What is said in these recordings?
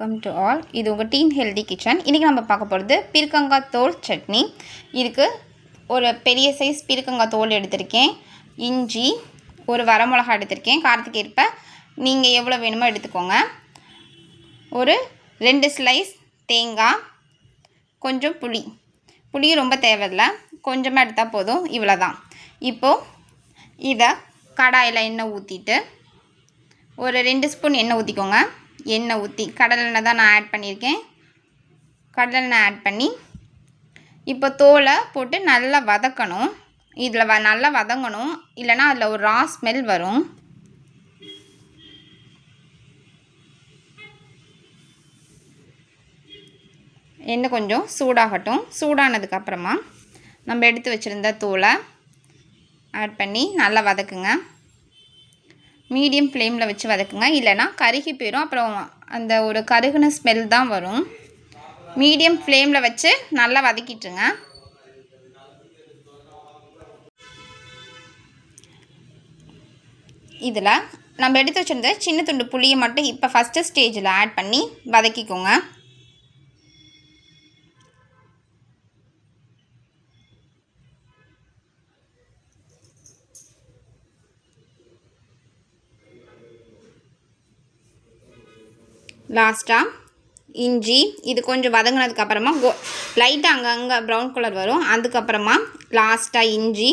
Welcome to all இது உங்கள் dean healthy kitchen இன்றைக்கி நம்ம பார்க்க போகிறது பீர்க்கங்காய் தோல் சட்னி. இதுக்கு ஒரு பெரிய சைஸ் பீர்க்கங்காய் தோல் எடுத்திருக்கேன். இஞ்சி ஒரு வரமிளகா எடுத்திருக்கேன். காரத்துக்கு ஏற்ப நீங்கள் எவ்வளோ வேணுமோ எடுத்துக்கோங்க. ஒரு ரெண்டு ஸ்லைஸ் தேங்காய் கொஞ்சம் புளி. புளி ரொம்ப தேவையில்லை. கொஞ்சமாக எடுத்தால் போதும். இவ்வளோ தான் இப்போது இதை கடாயில் எண்ணெய் ஊற்றிட்டு ஒரு ரெண்டு ஸ்பூன் எண்ணெய் ஊற்றிக்கோங்க எண்ணெய் ஊற்றி கடலெண்ணெய் தான் நான் ஆட் பண்ணியிருக்கேன். கடலெண்ணெய் ஆட் பண்ணி இப்போ தோலை போட்டு நல்லா வதக்கணும். இதில் வ நல்லா வதங்கணும். இல்லைனா அதில் ஒரு ரா ஸ்மெல் வரும். எண்ணெய் கொஞ்சம் சூடாகட்டும். சூடானதுக்கப்புறமா நம்ம எடுத்து வச்சுருந்த தோலை ஆட் பண்ணி நல்லா வதக்குங்க. மீடியம் ஃப்ளேமில் வச்சு வதக்குங்க. இல்லைனா கருகி போயிடும் அப்புறம் அந்த ஒரு கருகுன ஸ்மெல் தான் வரும். மீடியம் ஃப்ளேமில் வச்சு நல்லா வதக்கிட்டுருங்க. இதில் நம்ம எடுத்து வச்சுருந்த சின்ன துண்டு புளியை மட்டும் இப்போ ஃபஸ்ட்டு ஸ்டேஜில் ஆட் பண்ணி வதக்கிக்கோங்க. லாஸ்ட்டாக இஞ்சி இது கொஞ்சம் வதங்கினதுக்கப்புறமா கோ லைட்டாக அங்கங்கே ப்ரௌன் கலர் வரும். அதுக்கப்புறமா லாஸ்ட்டாக இஞ்சி.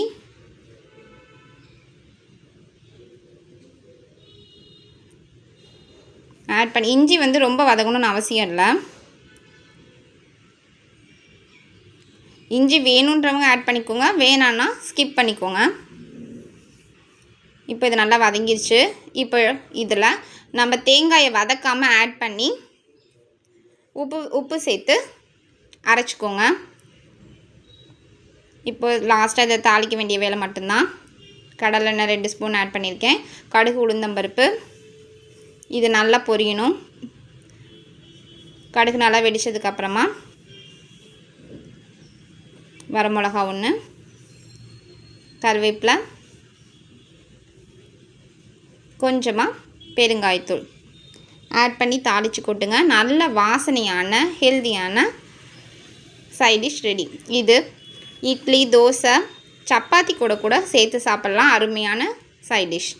ஆட் பண்ணி இஞ்சி வந்து ரொம்ப வதங்கணும்னு அவசியம் இல்லை. இஞ்சி வேணுன்றவங்க ஆட் பண்ணிக்கோங்க. வேணான்னா ஸ்கிப் பண்ணிக்கோங்க. இப்போ இது நல்லா வதங்கிருச்சு. இப்போ இதில் நம்ம தேங்காயை வதக்காமல் ஆட் பண்ணி உப்பு உப்பு சேர்த்து அரைச்சிக்கோங்க. இப்போ லாஸ்ட்டாக இதை தாளிக்க வேண்டிய வேலை மட்டும்தான். கடலெண்ணெய் ரெண்டு ஸ்பூன் ஆட் பண்ணியிருக்கேன். கடுகு உளுந்தம்பருப்பு இது நல்லா பொரியணும். கடுகு நல்லா வெடித்ததுக்கப்புறமா வரமிளகா ஒன்று கருவேப்பிலை கொஞ்சமாக பெருங்காயத்தூள். ஆட் பண்ணி தாளித்து கொட்டுங்க. நல்ல வாசனையான ஹெல்தியான சைடிஷ் ரெடி இது இட்லி தோசை சப்பாத்தி கூட கூட சேர்த்து சாப்பிட்லாம். அருமையான சைடிஷ்